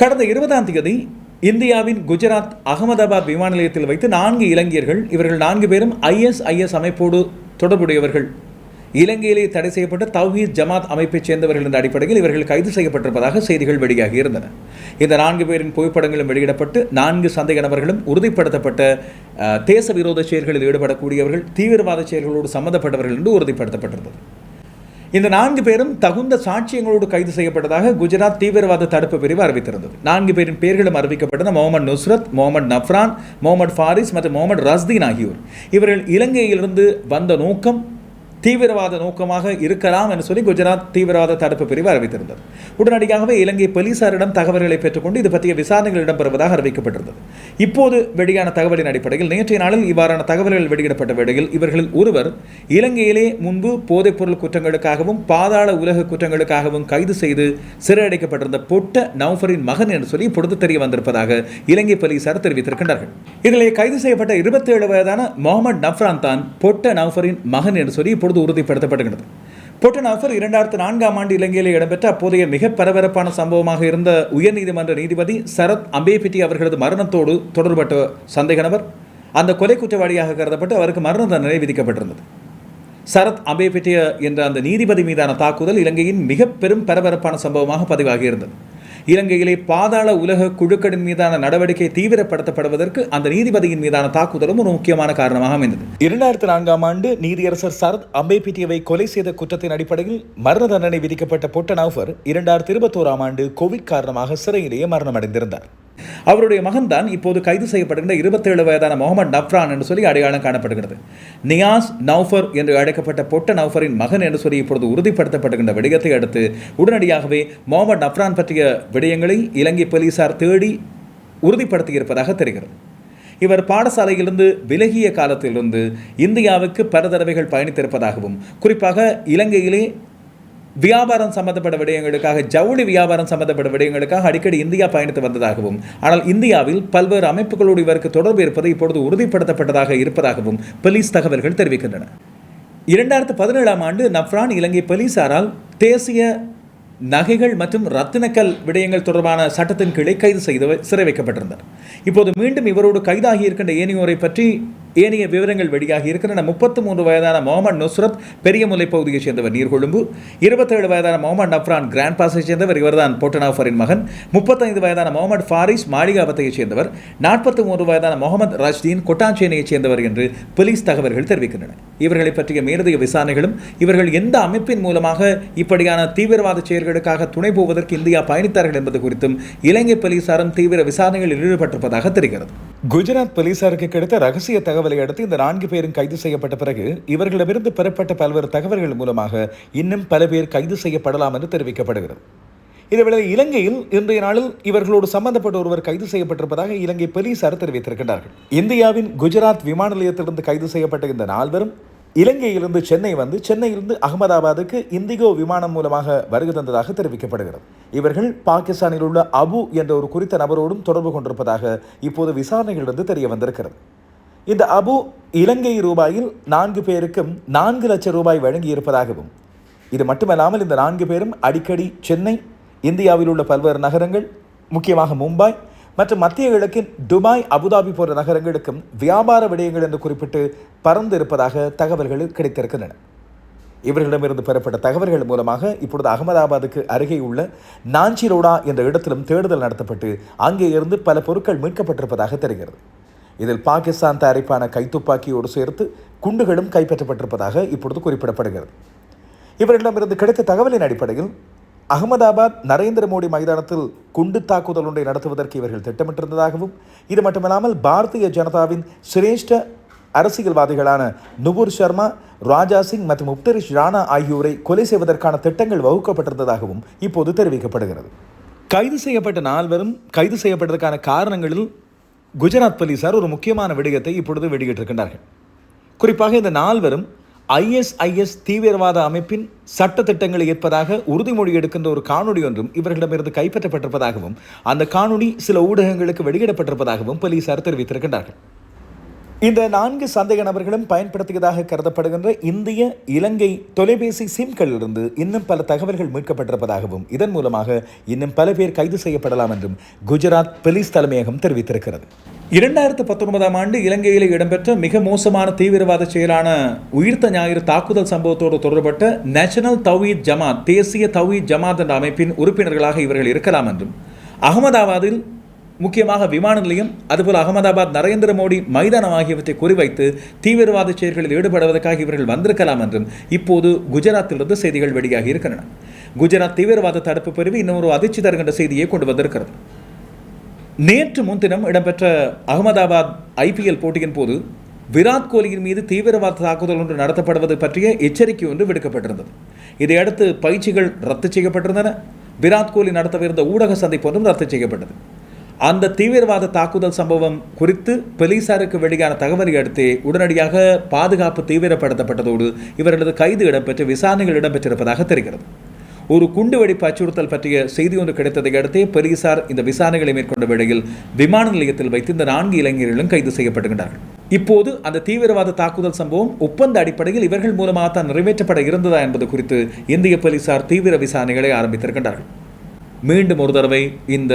கடந்த இருபதாம் தேதி இந்தியாவின் குஜராத் அகமதாபாத் விமான நிலையத்தில் வைத்து நான்கு இலங்கையர்கள் இவர்கள் நான்கு பேரும் ஐஎஸ்ஐஎஸ் அமைப்போடு தொடர்புடையவர்கள். இலங்கையிலே தடை செய்யப்பட்ட தவ்ஹீத் ஜமாத் அமைப்பைச் சேர்ந்தவர்கள் என்ற அடிப்படையில் இவர்கள் கைது செய்யப்பட்டிருப்பதாக செய்திகள் வெளியாகி இருந்தன. இந்த நான்கு பேரின் புகைப்படங்களும் வெளியிடப்பட்டு நான்கு சந்தேக நபர்களும் உறுதிப்படுத்தப்பட்ட தேச விரோத செயல்களில் ஈடுபடக்கூடியவர்கள் தீவிரவாத செயல்களோடு சம்பந்தப்பட்டவர்கள் என்று உறுதிப்படுத்தப்பட்டிருந்தது. இந்த நான்கு பேரும் தகுந்த சாட்சியங்களோடு கைது செய்யப்பட்டதாக குஜராத் தீவிரவாத தடுப்பு பிரிவு அறிவித்திருந்தது. நான்கு பேரின் பெயர்களும் அறிவிக்கப்பட்டது முகமது நுஸ்ரத் முகமது நஃப்ரான் முகமது ஃபாரிஸ் மற்றும் முகமது ரஸ்தீன் ஆகியோர். இவர்கள் இலங்கையிலிருந்து வந்த நோக்கம் தீவிரவாத நோக்கமாக இருக்கலாம் என்று சொல்லி குஜராத் தீவிரவாத தடுப்பு பிரிவு அறிவித்திருந்தது. உடனடியாகவே இலங்கை போலீசாரிடம் தகவல்களை பெற்றுக்கொண்டு இது பற்றிய விசாரணைகள் இடம்பெறுவதாக அறிவிக்கப்பட்டிருந்தது. இப்போது வெளியான தகவலின் அடிப்படையில் நேற்றைய நாளில் இவ்வாறான தகவல்கள் வெளியிடப்பட்ட வேளையில் இவர்களில் ஒருவர் இலங்கையிலே முன்பு போதைப்பொருள் குற்றங்களுக்காகவும் பாதாள உலக குற்றங்களுக்காகவும் கைது செய்து சிறையடைக்கப்பட்டிருந்த பொட்ட நௌஃபரின் மகன் என்று சொல்லி இப்பொழுது தெரிய வந்திருப்பதாக இலங்கை போலீசார் தெரிவித்திருக்கின்றார்கள். இதிலே கைது செய்யப்பட்ட 27 வயதான முகமது நஃப்ரான் தான் பொட்ட நௌஃபரின் மகன் என்று சொல்லி இப்பொழுது உறுதிப்படுத்தப்படுகிறது பொட்ட இரண்டாயிரத்து நான்காம் ஆண்டு இலங்கையில் இடம்பெற்ற அப்போதைய மிக பரபரப்பான சம்பவமாக இருந்த உயர்நீதிமன்ற நீதிபதி சரத் அம்பேபிட்டி அவர்களது மரணத்தோடு தொடர்பட்ட சந்தேக நபர் அந்த கொலை குற்றவாளியாக கருதப்பட்டு அவருக்கு மரண தண்டனை விதிக்கப்பட்டிருந்தது. சரத் அம்பேபிட்டிய என்ற அந்த நீதிபதி மீதான தாக்குதல் இலங்கையின் மிக பெரும் பரபரப்பான சம்பவமாக பதிவாகியிருந்தது. இலங்கையிலே பாதாள உலக குழுக்களின் மீதான நடவடிக்கை தீவிரப்படுத்தப்படுவதற்கு அந்த நீதிபதியின் மீதான தாக்குதலும் ஒரு முக்கியமான காரணமாக அமைந்தது. இரண்டாயிரத்தி நான்காம் ஆண்டு நீதியரசர் சரத் அம்பேபிட்டியவை கொலை செய்த குற்றத்தின் அடிப்படையில் மரண தண்டனை விதிக்கப்பட்ட பொட்ட இரண்டாயிரத்தி இருபத்தோராம் ஆண்டு கோவிட் காரணமாக சிறையிலேயே மரணமடைந்திருந்தார். அவருடைய மகன்தான் இப்போது கைது செய்யப்படுகின்ற இருபத்தேழு வயதான முகமது நஃப்ரான் என்று சொல்லி அடையாளம் காணப்படுகிறது. நியாஸ் நௌஃபர் என்று அழைக்கப்பட்ட பொட்ட நௌஃபரின் மகன் என்று சொல்லி இப்பொழுது உறுதிப்படுத்தப்படுகின்ற விடயத்தை அடுத்து உடனடியாகவே முகமது நஃப்ரான் பற்றிய விடயங்களை இலங்கை போலீசார் தேடி உறுதிப்படுத்தியிருப்பதாக தெரிகிறது. இவர் பாடசாலையிலிருந்து விலகிய காலத்திலிருந்து இந்தியாவுக்கு பல தடவைகள் பயணித்திருப்பதாகவும் குறிப்பாக இலங்கையிலே வியாபாரம் சம்பந்தப்பட்ட விடயங்களுக்காக ஜவுளி வியாபாரம் சம்பந்தப்பட்ட விடயங்களுக்காக அடிக்கடி இந்தியா பயணித்து வந்ததாகவும் ஆனால் இந்தியாவில் பல்வேறு அமைப்புகளோடு இவருக்கு தொடர்பு இருப்பது இப்பொழுது உறுதிப்படுத்தப்பட்டதாக இருப்பதாகவும் போலீஸ் தகவல்கள் தெரிவிக்கின்றன. இரண்டாயிரத்து பதினேழாம் ஆண்டு நஃப்ரான் இலங்கை போலீசாரால் தேசிய நகைகள் மற்றும் ரத்தினக்கல் விடயங்கள் தொடர்பான சட்டத்தின் கீழே கைது செய்து சிறை வைக்கப்பட்டிருந்தார் இப்போது மீண்டும் இவரோடு கைதாகி இருக்கின்ற ஏனையோரை பற்றி ஏனைய விவரங்கள் வெளியாகி இருக்கின்றன. முப்பத்து மூன்று வயதான முகமது நுஸ்ரத் பெரியமுல்லை பகுதியைச் சேர்ந்தவர் நீர்கொழும்பு. இருபத்தேழு வயதான முகமது நஃப்ரான் கிராண்ட் பாஸைச் சேர்ந்தவர் இவர்தான் பொட்டனாஃபரின் மகன். முப்பத்தைந்து வயதான முகமது ஃபாரிஸ் மாளிகாபத்தையைச் சேர்ந்தவர். நாற்பத்தி மூன்று வயதான முகமது ரஷ்தீன் கொட்டாஞ்சேனையைச் சேர்ந்தவர் என்று போலீஸ் தகவல்கள் தெரிவிக்கின்றன. இவர்களை பற்றிய மேலதிக விசாரணைகளும் இவர்கள் எந்த அமைப்பின் மூலமாக இப்படியான தீவிரவாத செயல்களுக்காக துணை போவதற்கு இந்தியா பயணித்தார்கள் என்பது குறித்தும் இலங்கை போலீசாரும் தீவிர விசாரணைகளில் ஈடுபட்டிருப்பதாக தெரிகிறது. குஜராத் போலீசாருக்கு கிடைத்த ரகசிய தகவலை அடுத்து இந்த நான்கு பேரும் கைது செய்யப்பட்ட பிறகு இவர்களிடமிருந்து பெறப்பட்ட பல்வேறு தகவல்கள் மூலமாக இன்னும் பல பேர் கைது செய்யப்படலாம் என்று தெரிவிக்கப்படுகிறது. இதேவேளை இலங்கையில் இன்றைய நாளில் இவர்களோடு சம்பந்தப்பட்ட ஒருவர் கைது செய்யப்பட்டிருப்பதாக இலங்கை போலீசார் தெரிவித்திருக்கின்றார்கள். இந்தியாவின் குஜராத் விமான நிலையத்திலிருந்து கைது செய்யப்பட்ட இந்த நால்வரும் இலங்கையிலிருந்து சென்னை வந்து சென்னையிலிருந்து அகமதாபாத்துக்கு இந்திகோ விமானம் மூலமாக வருகை தந்ததாக தெரிவிக்கப்படுகிறது. இவர்கள் பாகிஸ்தானில் உள்ள அபு என்ற ஒரு குறித்த நபரோடும் தொடர்பு கொண்டிருப்பதாக இப்போது விசாரணையிலிருந்து தெரிய வந்திருக்கிறது. இந்த அபு இலங்கை ரூபாயில் நான்கு பேருக்கும் நான்கு லட்சம் ரூபாய் வழங்கியிருப்பதாகவும் இது மட்டுமல்லாமல் இந்த நான்கு பேரும் அடிக்கடி சென்னை இந்தியாவில் உள்ள பல்வேறு நகரங்கள் முக்கியமாக மும்பாய் மற்றும் மத்திய கிழக்கின் துபாய் அபுதாபி போன்ற நகரங்களுக்கும் வியாபார விடயங்கள் என்று குறிப்பிட்டு பறந்து இருப்பதாக தகவல்கள் கிடைத்திருக்கின்றன. இவர்களிடமிருந்து பெறப்பட்ட தகவல்கள் மூலமாக இப்பொழுது அகமதாபாத்துக்கு அருகே உள்ள நாஞ்சிரோடா என்ற இடத்திலும் தேடுதல் நடத்தப்பட்டு அங்கே இருந்து பல பொருட்கள் மீட்கப்பட்டிருப்பதாக தெரிகிறது. இதில் பாகிஸ்தான் தயாரிப்பான கைத்துப்பாக்கியோடு சேர்த்து குண்டுகளும் கைப்பற்றப்பட்டிருப்பதாக இப்பொழுது குறிப்பிடப்படுகிறது. இவர்களிடமிருந்து கிடைத்த தகவலின் அடிப்படையில் அகமதாபாத் நரேந்திர மோடி மைதானத்தில் குண்டு தாக்குதல் ஒன்றை நடத்துவதற்கு இவர்கள் திட்டமிட்டிருந்ததாகவும் இது மட்டுமல்லாமல் பாரதிய ஜனதாவின் சிரேஷ்ட அரசியல்வாதிகளான நுபுர் சர்மா ராஜா சிங் மற்றும் உப்தரிஷ் ராணா ஆகியோரை கொலை செய்வதற்கான திட்டங்கள் வகுக்கப்பட்டிருந்ததாகவும் இப்போது தெரிவிக்கப்படுகிறது. கைது செய்யப்பட்ட நால்வரும் கைது செய்யப்பட்டதற்கான காரணங்களில் குஜராத் போலீசார் ஒரு முக்கியமான விடயத்தை இப்பொழுது வெளியிட்டிருக்கின்றார்கள். குறிப்பாக இந்த நால்வரும் ஐஎஸ்ஐஎஸ் தீவிரவாத அமைப்பின் சட்ட திட்டங்களை ஏற்பதாக உறுதிமொழி எடுக்கின்ற ஒரு காணொலி ஒன்றும் இவர்களிடமிருந்து கைப்பற்றப்பட்டிருப்பதாகவும் அந்த காணொலி சில ஊடகங்களுக்கு வெளியிடப்பட்டிருப்பதாகவும் போலீசார் தெரிவித்திருக்கின்றார்கள். இந்த நான்கு சந்தேக நபர்களும் பயன்படுத்தியதாக கருதப்படுகின்ற இந்திய இலங்கை தொலைபேசி சிம்களிலிருந்து இன்னும் பல தகவல்கள் மீட்கப்பட்டிருப்பதாகவும் இதன் மூலமாக இன்னும் பல பேர் கைது செய்யப்படலாம் என்றும் குஜராத் போலீஸ் தலைமையகம் தெரிவித்திருக்கிறது. இரண்டாயிரத்து பத்தொன்பதாம் ஆண்டு இலங்கையில் இடம்பெற்ற மிக மோசமான தீவிரவாத செயலான உயிர்த்த ஞாயிறு தாக்குதல் சம்பவத்தோடு தொடர்பட்ட நேஷனல் தவீத் ஜமாத் தேசிய தவீத் ஜமாத் என்ற அமைப்பின் உறுப்பினர்களாக இவர்கள் இருக்கலாம் என்றும். அகமதாபாத்தில் முக்கியமாக விமான நிலையம் அதுபோல் அகமதாபாத் நரேந்திர மோடி மைதானம் ஆகியவற்றை குறிவைத்து தீவிரவாத செயல்களில் ஈடுபடுவதற்காக இவர்கள் வந்திருக்கலாம் என்றும் இப்போது குஜராத்திலிருந்து செய்திகள் வெளியாகி இருக்கின்றன. குஜராத் தீவிரவாத தடுப்பு பிரிவு இன்னொரு அதிர்ச்சி தருகின்ற செய்தியை கொண்டு வந்திருக்கிறது. நேற்று முன்தினம் இடம்பெற்ற அகமதாபாத் ஐபிஎல் போட்டியின் போது விராட் கோலியின் மீது தீவிரவாத தாக்குதல் ஒன்று நடத்தப்படுவது பற்றிய எச்சரிக்கை ஒன்று விடுக்கப்பட்டிருந்தது. இதையடுத்து பயிற்சிகள் ரத்து செய்யப்பட்டிருந்தன. விராட் கோலி நடத்தவிருந்த ஊடக சந்திப்பு ஒன்றும் ரத்து செய்யப்பட்டது. அந்த தீவிரவாத தாக்குதல் சம்பவம் குறித்து போலீசாருக்கு வெளியான தகவலை அடுத்தே உடனடியாக பாதுகாப்பு தீவிரப்படுத்தப்பட்டதோடு இவர்களது கைது இடம்பெற்று விசாரணைகள் இடம்பெற்றிருப்பதாக தெரிகிறது. ஒரு குண்டு வெடிப்பு அச்சுறுத்தல் பற்றிய செய்தி ஒன்று கிடைத்ததை அடுத்து போலீசார் இந்த விசாரணைகளை மேற்கொண்ட வேளையில் விமான நிலையத்தில் வைத்து இந்த நான்கு இளைஞர்களும் கைது செய்யப்படுகின்றார்கள் இப்போது அந்த தீவிரவாத தாக்குதல் சம்பவம் ஒப்பந்த அடிப்படையில் இவர்கள் மூலமாக தான் நிறைவேற்றப்பட இருந்ததா என்பது குறித்து இந்திய போலீசார் தீவிர விசாரணைகளை ஆரம்பித்திருக்கின்றார்கள். மீண்டும் ஒரு தடவை இந்த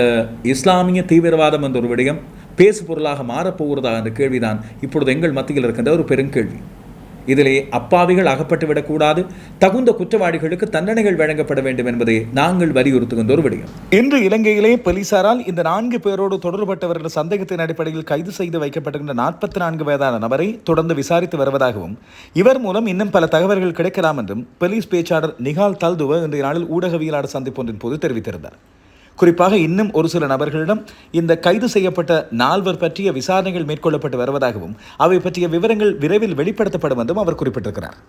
இஸ்லாமிய தீவிரவாதம் என்ற ஒரு விடயம் பேசு பொருளாக மாறப்போகிறதா என்ற கேள்விதான் இப்பொழுது எங்கள் மத்தியில் இருக்கின்ற ஒரு பெருங்கேள்வி. இதிலே அப்பாவிகள் அகப்பட்டு விடக்கூடாது தகுந்த குற்றவாளிகளுக்கு தண்டனைகள் வழங்கப்பட வேண்டும் என்பதை நாங்கள் வலியுறுத்துகின்ற ஒரு விடயம் இன்று இலங்கையிலே போலீசாரால் இந்த நான்கு பேரோடு தொடர்பட்டவர்கள் சந்தேகத்தின் அடிப்படையில் கைது செய்து வைக்கப்பட்டிருந்த நாற்பத்தி நான்கு வயதான நபரை தொடர்ந்து விசாரித்து வருவதாகவும் இவர் மூலம் இன்னும் பல தகவல்கள் கிடைக்கலாம் என்றும் போலீஸ் பேச்சாளர் நிகால் தல்துவ இன்றைய நாளில் ஊடகவியலாளர் சந்திப்பொன்றின் போது தெரிவித்திருந்தார். குறிப்பாக இன்னும் ஒரு சில நபர்களிடம் இந்த கைது செய்யப்பட்ட நால்வர் பற்றிய விசாரணைகள் மேற்கொள்ளப்பட்டு வருவதாகவும் அவை பற்றிய விவரங்கள் விரைவில் வெளிப்படுத்தப்படும் என்றும் அவர் குறிப்பிட்டிருக்கிறார்.